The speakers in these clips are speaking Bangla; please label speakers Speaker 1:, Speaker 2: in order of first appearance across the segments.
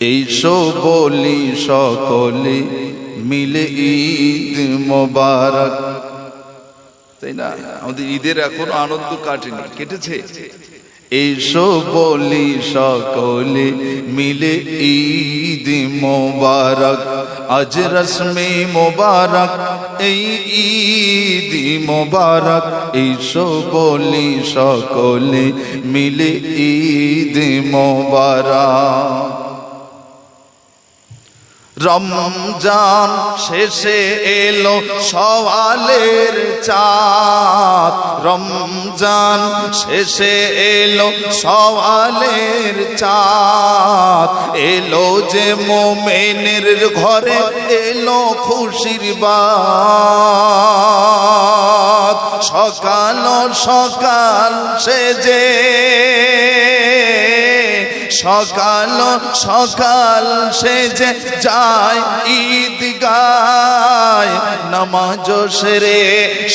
Speaker 1: এইসো বলি সকলে মিলে ঈদ মোবারক। তাই না? আমাদের ঈদের এখন আনন্দ কাটেনি, কেটেছে। এইসো বলি সকলে মিলে ঈদ মোবারক। আজ রসমে মোবারক, এই ঈদ মোবারক। এইসো বলি সকলে মিলে ঈদ মোবারক। রমজান শেষে এলো সওয়ালের চাঁদ। রমজান শেষে এলো সওয়ালের চাঁদ। এলো যে মোমেনের ঘরে এলো খুশির বাদ। সকাল সকাল সেজে সকাল সকাল সেজে যায় ঈদ গায় নামাজ সেরে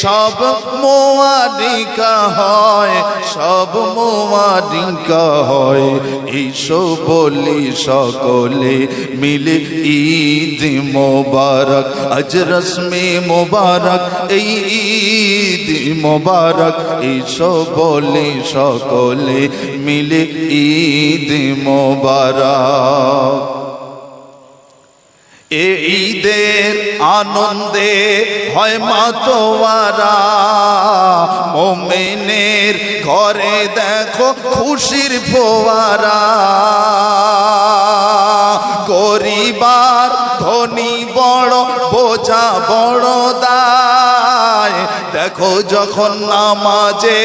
Speaker 1: সব মোয়ারিকা হয়, সব মোয়ারিকা হয়। এইসো বলি সকলে মিলে ঈদ মোবারক, আজ রসমে মোবারক, এই ঈদ মোবারক। এইসো বলি সকলে মিলে ঈদ মোবারক। ঈদের আনন্দে হয় মাতোয়ারা মোমেনের ঘরে দেখো খুশির ফোয়ারা। গরিবার ধনী বড়, বোঝা বড় দায় দেখো যখন নামাজে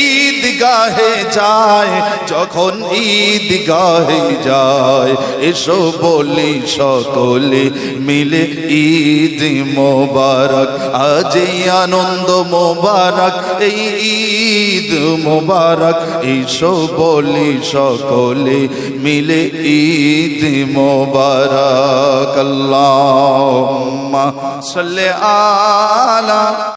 Speaker 1: ঈদ গাহে যায়, যখন ঈদ গাহে যায়, এসো বলি সকলে মিলে ঈদ মোবারক, আজ আনন্দ মোবারক, এই ঈদ মোবারক, এসো বলি সকলে মিলে ঈদ মোবারক আল্লাহ সাল্লি আলা